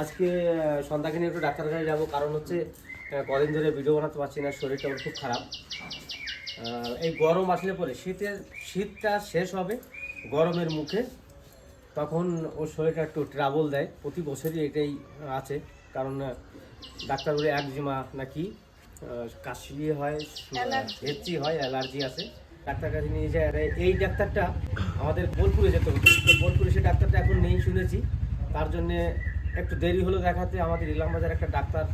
আজকে নিয়ে একটু ডাক্তার কাছে যাব কারণ হচ্ছে কদিন ধরে ভিডিও বানাতে পারছি না শরীরটা ওর খুব খারাপ। এই গরম আসলে পরে শীতের শীতটা শেষ হবে গরমের মুখে তখন ওর শরীরটা একটু ট্রাবল দেয়। প্রতি বছরই এটাই আছে কারণ ডাক্তার বলে একজিমা নাকি কাশি হয় হেঁচি হয় অ্যালার্জি আছে। ডাক্তার কাছে নিয়ে যায় আর এই ডাক্তারটা আমাদের বোলপুরে যেতে হতো। বোলপুরে সে ডাক্তারটা এখন নেই শুনেছি। তার জন্যে একটু দেরি হলো দেখাতে, আমাদের ইলাম বাজার একটা ডাক্তার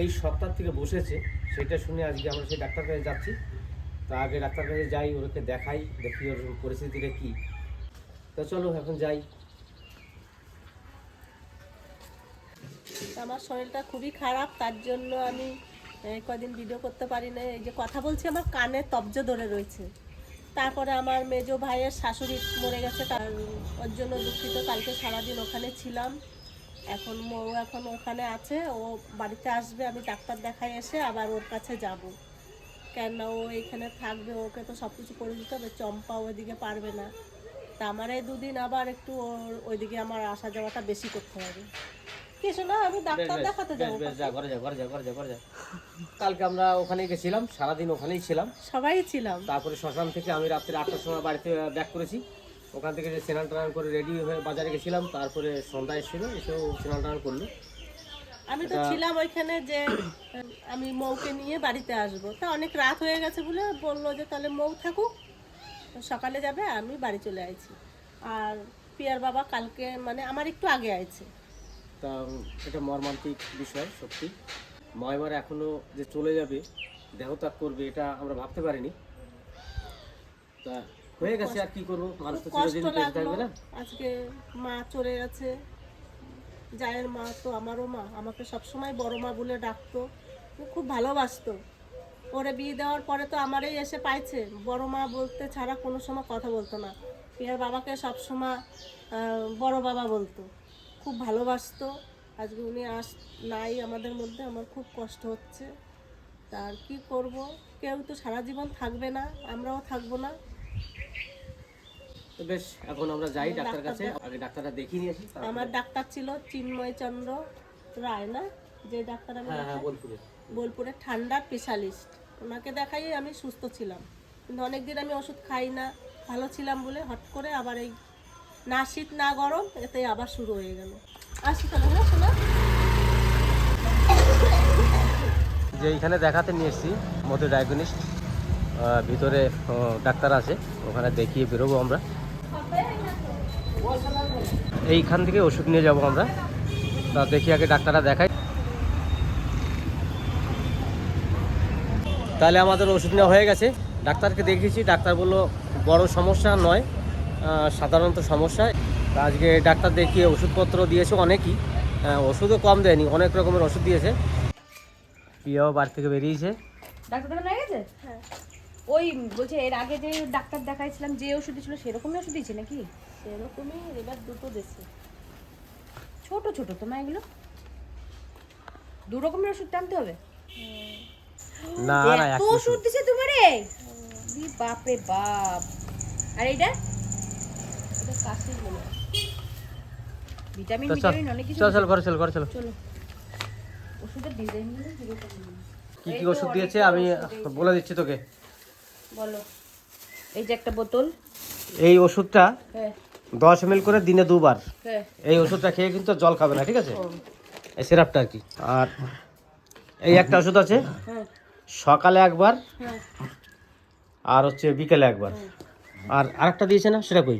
এই সপ্তাহ থেকে বসেছে, সেটা শুনে আজকে আমরা সেই ডাক্তার কাছে যাচ্ছি। তা আগে ডাক্তার কাছে যাই ওকে দেখাই, দেখি ওর পরিস্থিতিটা কী। তো চলো, এখন যাই। আমার শরীরটা খুবই খারাপ, তার জন্য আমি কদিন ভিডিও করতে পারি না এই যে কথা বলছি, আমার কানে তব্জ ধরে রয়েছে। তারপরে আমার মেজো ভাইয়ের শাশুড়ি মরে গেছে, তার, ওর জন্য দুঃখিত, কালকে সারাদিন ওখানে ছিলাম। এখন মৌ এখন ওখানে আছে ও বাড়িতে আসবে আমি ডাক্তার দেখাই এসে আবার ওর কাছে যাব। কেননা ও এখানে থাকবে ওকে তো সব কিছু করে দিতে হবে চম্পা ওইদিকে পারবে না। তা আমার এই দুদিন আবার একটু ওর ওইদিকে আমার আসা যাওয়াটা বেশি করতে হবে। কিছু না আমি ডাক্তার দেখাতে যাব বেশ, যা ঘরে যা ঘরে যা ঘরে যা ঘরে যা। কালকে আমরা ওখানেই গেছিলাম সারাদিন ওখানেই ছিলাম। সবাই ছিলাম। তারপরে শ্মশান থেকে আমি রাত্রে আটটার সময় বাড়িতে ব্যাক করেছি। ওখান থেকে যে স্নান টান করে রেডি হয়ে বাজারে গেছিলাম তারপরে সন্ধ্যা এসেছিল এসেও স্নান টান করল। আমি তো ছিলাম ওইখানে যে আমি মৌকে নিয়ে বাড়িতে আসব। তা অনেক রাত হয়ে গেছে বলে বলল যে তাহলে মৌ থাকুক সকালে যাবে আমি বাড়ি চলে আইছি। আর পিয়ার বাবা কালকে মানে আমার একটু আগে আইছে। তা এটা মর্মান্তিক বিষয় সত্যি। ময়মার এখনও যে চলে যাবে দেহত্যাগ করবে এটা আমরা ভাবতে পারিনি। তা হয়ে গেছে আর কি করব? মানুষ তো কষ্ট চিরদিন বেঁচে থাকবে না? আজকে মা চলে গেছে। জায়ের মা তো আমারও মা। আমাকে সবসময় বড় মা বলে ডাকতো। খুব ভালোবাসতো। ওরে বিয়ে দেওয়ার পরে তো আমারই এসে পাইছে। বড় মা বলতে ছাড়া কোনো সময় কথা বলতো না। পিয়ার বাবাকে সবসময় বড় বাবা বলতো। খুব ভালোবাসতো। আজকে উনি আস নাই আমাদের মধ্যে। আমার খুব কষ্ট হচ্ছে। তার কি করব? কেউ তো সারা জীবন থাকবে না। আমরাও থাকব না। তো বেশ এখন আমরা যাই ডাক্তার কাছে। আগে ডাক্তারটা দেখিয়ে নিয়েছি তারপরে- আমার ডাক্তার ছিল চিন্ময় চন্দ্র রায় না? যে ডাক্তার আমি হ্যাঁ হ্যাঁ বোলপুরে। বোলপুরের ঠান্ডার স্পেশালিস্ট ওনাকে দেখাই আমি সুস্থ ছিলাম। কিন্তু অনেকদিন আমি ওষুধ খাই না ভালো ছিলাম বলে হট করে আবার এই না শীত না গরম এতে আবার শুরু হয়ে গেল। আসি তাহলে হ্যাঁ শোনা। যে এইখানে দেখাতে নিয়ে এসেছি মতো ডায়াগনিস্ট ভিতরে ডাক্তার আছে। ওখানে দেখিয়ে বেরোবো আমরা। এইখান থেকে ওষুধ নিয়ে যাব আমরা। তা দেখি আগে ডাক্তাররা দেখাই। তাহলে আমাদের ওষুধ নেওয়া হয়ে গেছে। ডাক্তারকে দেখিয়েছি ডাক্তার বলল বড় সমস্যা নয় সাধারণত সমস্যা। আজকে ডাক্তার দেখিয়ে ওষুধপত্র দিয়েছে অনেকই। ওষুধও কম দেয়নি অনেক রকমের ওষুধ দিয়েছে। প্রিয়াও বাড়ি থেকে বেরিয়েছে। ডাক্তার গেছে? হ্যাঁ। ওই বলছে এর আগে যে ডাক্তার দেখাইছিলাম যে ওষুধ ছিল সেরকমই ওষুধ দিয়েছে নাকি? সেরকমই এবার দুটো দেশে। ছোট ছোট তো মা এগুলো? দু রকমের ওষুধ টানতে হবে? না না এত ওষুধ দিছে তোমারে? দি বাপ বাপ। আর এইটা? এটা মনে ভিটামিন ভিটামিন অনেক কিছু চল চল ঘরে চল ঘরে চলো। চলো। ওষুধের ডিজাইন কি কি ওষুধ দিয়েছে? আমি বলে দিচ্ছি তোকে। বলো। এই যে একটা বোতল। এই ওষুধটা হ্যাঁ। দশ এম করে দিনে দুবার। হ্যাঁ। এই ওষুধটা খেয়ে কিন্তু জল খাবে না ঠিক আছে? এই সিরাপটা আর কি। আর এই একটা ওষুধ আছে। হ্যাঁ। সকালে একবার হ্যাঁ। আর হচ্ছে বিকেলে একবার। আর আরেকটা দিয়েছে না? সেটা কই?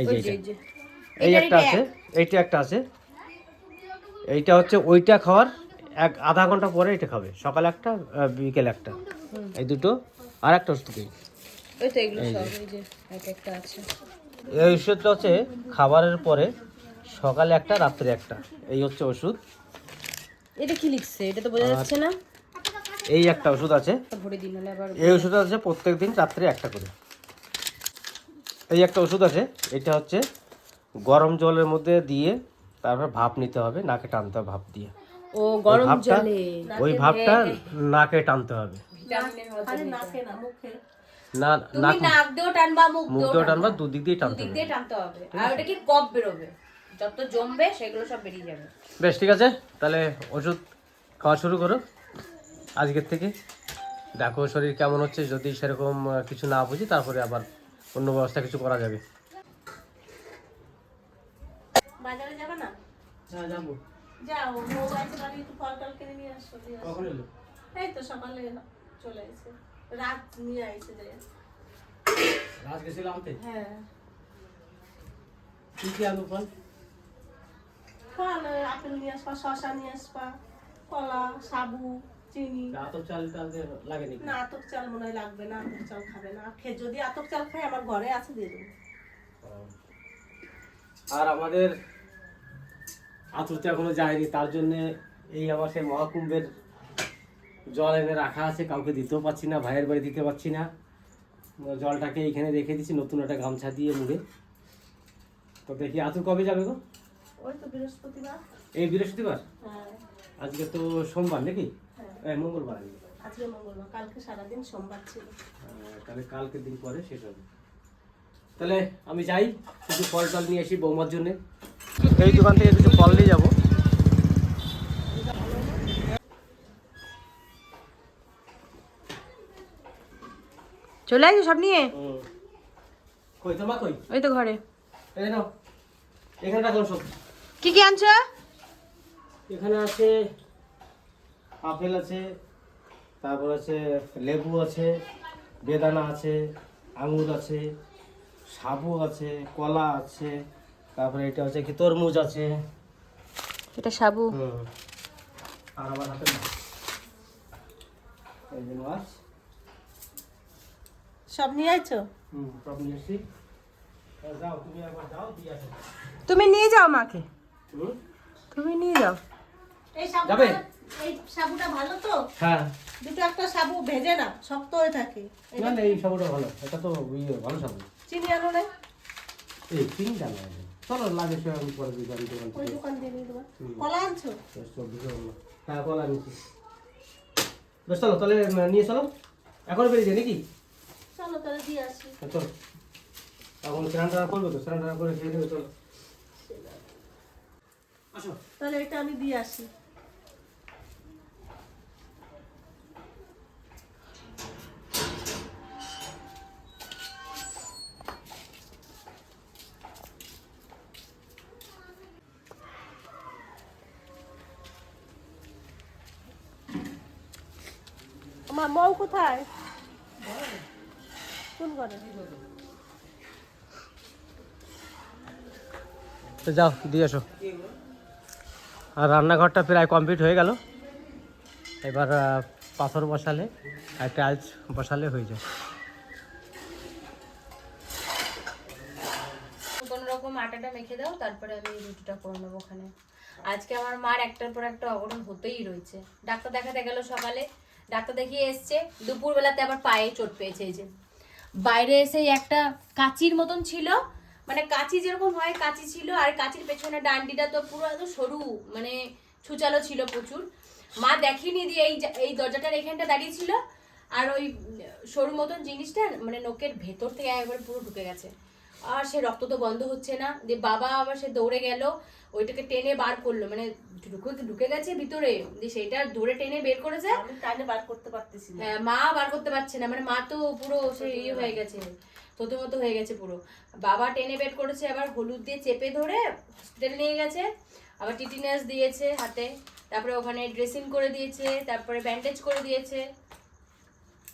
এই যে এইটা। এই এই একটা আছে এইটা একটা আছে। এইটা হচ্ছে ওইটা খাওয়ার এক আধা ঘণ্টা পরে এটা খাবে। সকালে একটা বিকেলে একটা। এই দুটো। আর একটা ওষুধ কই ওই তো এগুলো সব এই যে এক একটা আছে। এই ওষুধটা হচ্ছে খাবারের পরে সকালে একটা রাত্রে একটা। এই হচ্ছে ওষুধ। এটা কি লিখছে? এটা তো বোঝা যাচ্ছে না। এই একটা ওষুধ আছে। এই ওষুধ আছে প্রত্যেক দিন রাত্রে একটা করে। এই একটা ওষুধ আছে এটা হচ্ছে গরম জলের মধ্যে দিয়ে তারপর ভাপ নিতে হবে নাকে টানতে হবে ভাপ দিয়ে। ও গরম জলে। ওই ভাপটা নাকে টানতে হবে। নাকে না মুখে না তুমি নাক নাক দিয়েও টানবা মুখ মুখ দিয়েও টানবা দুদিক দিয়ে টানতে দিক হবে। দিয়ে টানতে হবে। আর ওটা কি কপ বেরোবে? যত জমবে সেগুলো সব বেরিয়ে যাবে। বেশ ঠিক আছে। তাহলে ওষুধ খাওয়া শুরু করো। আজকের থেকে। দেখো শরীর কেমন হচ্ছে। যদি সেরকম কিছু না বুঝি তারপরে আবার অন্য ব্যবস্থা কিছু করা যাবে। বাজারে যাবে না? হ্যাঁ যাব। যাও বউ আছে একটু ফল টল কিনে নিয়ে আসো। কখন এলো? এই তো সকালে চলে এসে রাত নিয়ে আইসে যাই রাজ গেছিল আনতে? হ্যাঁ। কি কি আলু ফল ফল আপেল নিয়ে আসবা শশা নিয়ে আসবা কলা সাবু চিনি। আতপ চাল টাল দিয়ে লাগেনি না আতপ চাল মনে হয় লাগবে না আতপ চাল খাবে না। আর খে- যদি আতপ চাল খায় আমার ঘরে আছে দিয়ে দেবো। আর আমাদের আতুরতে এখনও যায়নি তার জন্যে এই আমার সেই মহাকুম্ভের জল এনে রাখা আছে কাউকে দিতেও পারছি না ভাইয়ের বাড়ি দিতে পারছি না। জলটাকে এইখানে রেখে দিচ্ছি নতুন একটা গামছা দিয়ে মুড়ে। তো দেখি আতুর কবে যাবে গো? ওই তো বৃহস্পতিবার। এই বৃহস্পতিবার? হ্যাঁ। আজকে তো সোমবার নাকি? হ্যাঁ। হ্যাঁ মঙ্গলবার আজকে। আজকে মঙ্গলবার কালকে সারাদিন সোমবার ছিল। তাহলে কালকের দিন পরে শেষ হবে। তাহলে আমি যাই কিছু ফল টল নিয়ে আসি বৌমার জন্য। এই দোকান থেকে কিছু ফল নিয়ে যাব। চলে আসো সব নিয়ে? কই তোমার কই? ওই তো ঘরে। এই নাও এখানে রাখো সব। কি কি আনছো? এখানে আছে আপেল আছে তারপর আছে লেবু আছে বেদানা আছে আঙুর আছে সাবু আছে কলা আছে তারপরে এটা হচ্ছে কি তরমুজ আছে। এটা সাবু। হুম। আর আমার হাতে। এই যে মাছ। সব নিয়ে আইছো? তুমি নিয়ে যাও মাকে তুমি নিয়ে যাও। এই যাবে? সাবুটা এই সাবুটা ভালো তো? হ্যাঁ। দুটো একটা সাবু ভেজে না শক্ত হয়ে থাকে। না না এই সাবুটা ভালো। এটা তো ইয়ে ভালো সাবু। চিনি আনো না এই চলো লাগে সে আমি পরে দিই গাড়ি দোকান ওই দোকান দিয়ে নিয়ে দেবো কলা আনছো? হ্যাঁ কলা বেশ চলো তাহলে নিয়ে চলো। এখন বেরিয়ে যাই নাকি? চলো তাহলে দিয়ে আসি। চলো এখন স্নান টান করব তো? স্নান টান করে খেয়ে নেবে চলো। আসো। তাহলে এটা আমি দিয়ে আসি। আমার মৌ কোথায়? কোন ঘরে তো যাও দিয়ে আসো। আর রান্নাঘরটা প্রায় কমপ্লিট হয়ে গেল। এবার পাথর বসালে আর টাইলস বসালে হয়ে যায়। কোনো রকম আটাটা মেখে দাও তারপরে আমি রুটিটা করে নেব ওখানে। আজকে আমার মার একটার পর একটা অঘটন হতেই রয়েছে। ডাক্তার দেখাতে গেল সকালে। ডাক্তার দেখিয়ে এসছে দুপুরবেলাতে আবার পায়ে চোট পেয়েছে এই যে। বাইরে এসে একটা কাচির মতন ছিল। মানে কাচি যেরকম হয়, কাচি ছিল, আর কাচির পেছনে ডান্ডিটা তো পুরো এত সরু মানে ছুচালো ছিল প্রচুর। মা দেখেনি দিয়ে এই এই দরজাটার এখানটা দাঁড়িয়ে ছিল, আর ওই সরু মতন জিনিসটা মানে নোকের ভেতর থেকে একবার পুরো ঢুকে গেছে। আর সে রক্ত তো বন্ধ হচ্ছে না। যে বাবা আবার সে দৌড়ে গেল, ওইটাকে টেনে বার করল মানে ঢুকে ঢুকে গেছে ভিতরে। যে সেটা ধরে টেনে বের করেছে। আমি বার করতে পারতেছি হ্যাঁ, মা বার করতে পারছে না। মানে মা তো পুরো সে ইয়ে হয়ে গেছে থতো মতো হয়ে গেছে পুরো। বাবা টেনে বের করেছে আবার হলুদ দিয়ে চেপে ধরে হসপিটালে নিয়ে গেছে। আবার টিটিনাস দিয়েছে হাতে। তারপরে ওখানে ড্রেসিং করে দিয়েছে তারপরে ব্যান্ডেজ করে দিয়েছে।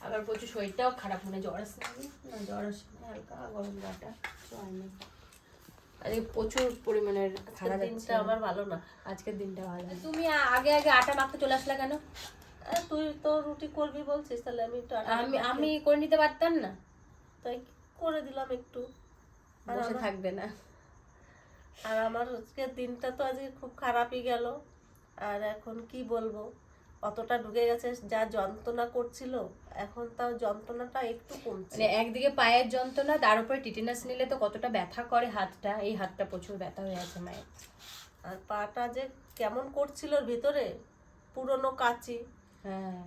আবার প্রচুর শরীরটাও খারাপ মানে জ্বর আসছে জ্বর আসছে হালকা গরম গাটা আজকে প্রচুর পরিমাণের দিনটা আমার ভালো না। আজকের দিনটা ভালো। তুমি আগে আগে আটা মাখতে চলে আসলে কেন? তুই তো রুটি করবি বলছিস তাহলে আমি একটু আমি আমি করে নিতে পারতাম না। তাই করে দিলাম একটু। বসে থাকবে না। আর আমার আজকে দিনটা তো আজকে খুব খারাপই গেল। আর এখন কি বলব? অতটা ঢুকে গেছে যা যন্ত্রণা করছিল এখন তাও যন্ত্রণাটা একটু কমছে। মানে একদিকে পায়ের যন্ত্রণা তার উপরে টিটিনাস নিলে তো কতটা ব্যথা করে হাতটা এই হাতটা প্রচুর ব্যথা হয়ে আছে মায়ের। আর পাটা যে কেমন করছিল ভিতরে পুরনো কাচি। হ্যাঁ।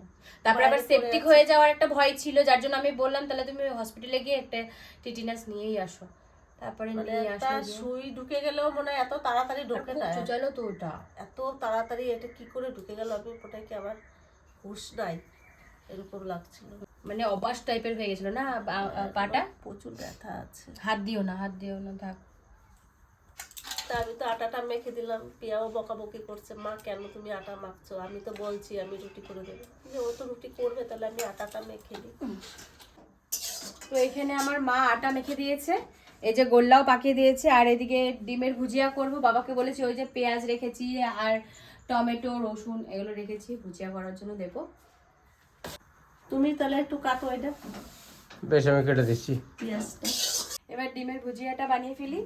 তারপরে আবার সেপটিক হয়ে যাওয়ার একটা ভয় ছিল যার জন্য আমি বললাম তাহলে তুমি হসপিটালে গিয়ে একটা টিটিনাস নিয়েই আসো। তারপরে মানে। সুই ঢুকে গেলেও মনে হয় এত তাড়াতাড়ি ঢোকে না চুচালো তো ওটা। এত তাড়াতাড়ি এটা কি করে ঢুকে গেল আমি ওটাই কি আমার হুশ নাই। এরকম লাগছিল। মানে অবাস টাইপের হয়ে গেছিল না বা- পাটা? প্রচুর ব্যথা আছে। হাত দিও না হাত দিও না থাক। তা আমি তো আটাটা মেখে দিলাম পিয়াও বকাবকি করছে মা কেন তুমি আটা মাখছো? আমি তো বলছি আমি রুটি করে দেবো। যে ও তো রুটি করবে তাহলে আমি আটাটা মেখে দিই। তো এখানে আমার মা আটা মেখে দিয়েছে। এই যে গোল্লাও পাকিয়ে দিয়েছে আর এদিকে ডিমের ভুজিয়া করব। বাবাকে বলেছি ওই যে পেঁয়াজ রেখেছি আর টমেটো রসুন এগুলো রেখেছি ভুজিয়া করার জন্য দেবো। তুমি তাহলে একটু কাটো এটা। বেশ আমি কেটে দিচ্ছি। পেঁয়াজটা। এবার ডিমের ভুজিয়াটা বানিয়ে ফেলি।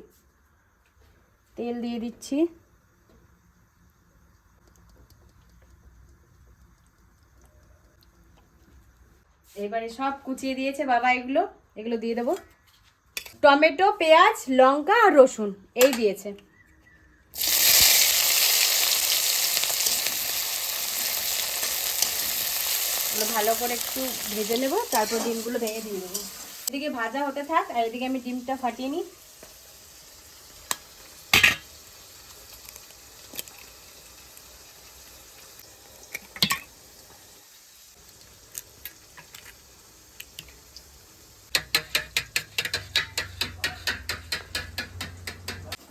তেল দিয়ে দিচ্ছি। এবারে সব কুচিয়ে দিয়েছে বাবা এগুলো। এগুলো দিয়ে দেবো। টমেটো, পেঁয়াজ, লঙ্কা আর রসুন, এই দিয়েছে। ভালো করে একটু ভেজে নেব, তারপর ডিমগুলো ভেঙে দিয়ে দেবো। এদিকে ভাজা হতে থাক, আর এদিকে আমি ডিমটা ফাটিয়ে নিই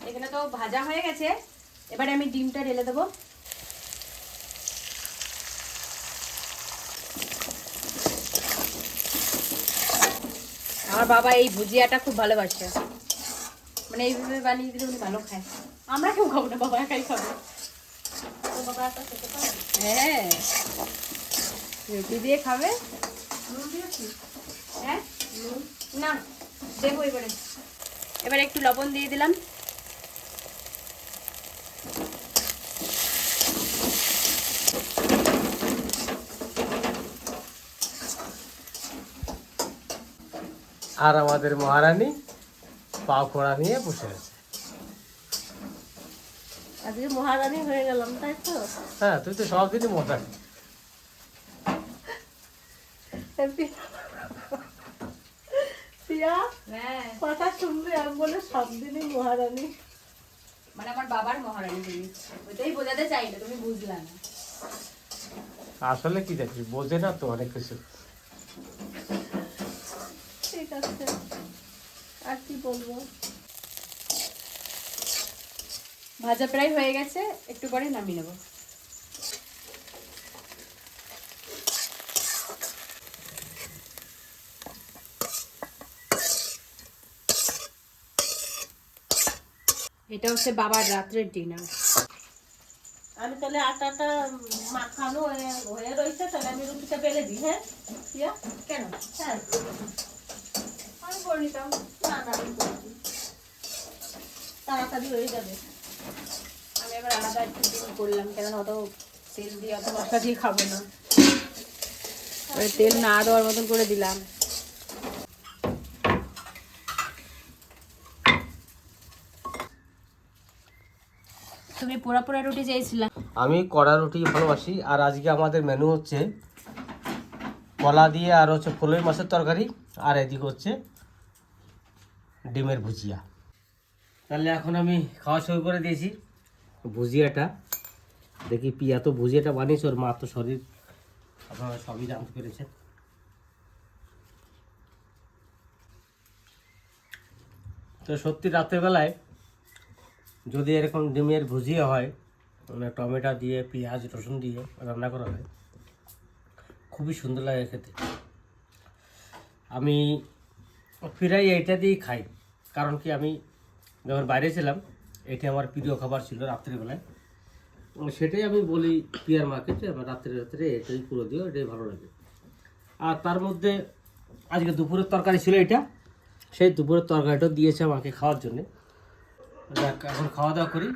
এখানে তো ভাজা হয়ে গেছে। এবারে আমি ডিমটা ঢেলে দেবো। আমার বাবা এই ভুজিয়াটা খুব ভালোবাসে। মানে এইভাবে বানিয়ে দিলে উনি ভালো খায়। আমরা কেউ খাব না বাবা একাই খাব। হ্যাঁ। রুটি দিয়ে খাবে। হ্যাঁ? না দেবো এবারে। এবারে একটু লবণ দিয়ে দিলাম। আর আমাদের মহারানী পা খোড়া নিয়ে বসে আছে। আজকে মহারানী হয়ে গেলাম তাই তো? হ্যাঁ তুই তো সব দিনই মজা হ্যাঁ। কথা শুনলে আমি বলে সব দিনই মহারানী। মানে আমার বাবার মহারানী তুমি। ওইটাই বোঝাতে চাইলে তুমি বুঝলা না। আসলে কি দেখি বোঝে না তো অনেক কিছু। ঠিক আছে। আর কি বলব? ভাজা প্রায় হয়ে গেছে, একটু পরে নামিয়ে নেব। এটা হচ্ছে বাবার রাত্রের ডিনার আমি তাহলে আটাটা মাখানো হয়ে রয়েছে, তাহলে আমি রুটিটা বেলে দিই হ্যাঁ? কেন? হ্যাঁ। তাড়াতাড়ি হয়ে যাবে। আমি এবার আলাদা একটু করলাম অত তেল দিয়ে, অত মশলা দিয়ে খাব না। তেল না দেওয়ার মতন করে দিলাম। তুমি পোড়া পোড়া রুটি চেয়েছিলাম আমি কড়া রুটি ভালোবাসি, আর আজকে আমাদের মেনু হচ্ছে কলা দিয়ে আর হচ্ছে ফুলই মাছের তরকারি, আর এদিকে হচ্ছে ডিমের ভুজিয়া। তাহলে এখন আমি খাওয়া শুরু করে দিয়েছি। ভুজিয়াটা, দেখি পিয়া তো ভুজিয়াটা বানিয়েছে, ওর মা তো শরীর আপনারা সবই জানতে পেরেছেন। তো সত্যি রাত্রেবেলায় যদি এরকম ডিমের ভুজিয়া হয় মানে টমেটো দিয়ে, পেঁয়াজ, রসুন দিয়ে রান্না করা হয়, খুবই সুন্দর লাগে খেতে। আমি প্রায় এইটা দিয়েই খাই। কারণ কি আমি যখন বাইরে ছিলাম, এটি আমার প্রিয় খাবার ছিল রাত্রিবেলায়। সেটাই আমি বলি পিয়ার মাকে যে আমার রাত্রে রাত্রে এটাই পুরো দিও, এটাই ভালো লাগে। আর তার মধ্যে আজকে দুপুরের তরকারি ছিল এটা। সেই দুপুরের তরকারিটা দিয়েছে আমাকে খাওয়ার জন্যে। এখন খাওয়া দাওয়া করি।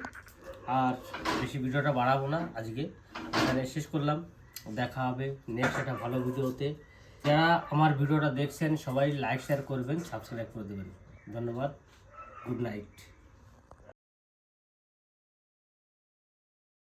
আর বেশি ভিডিওটা বাড়াবো না আজকে। এখানে শেষ করলাম। দেখা হবে নেক্সট একটা ভালো ভিডিওতে যারা আমার ভিডিওটা দেখছেন, সবাই লাইক শেয়ার করবেন সাবস্ক্রাইব করে দেবেন। ধন্যবাদ গুড নাইট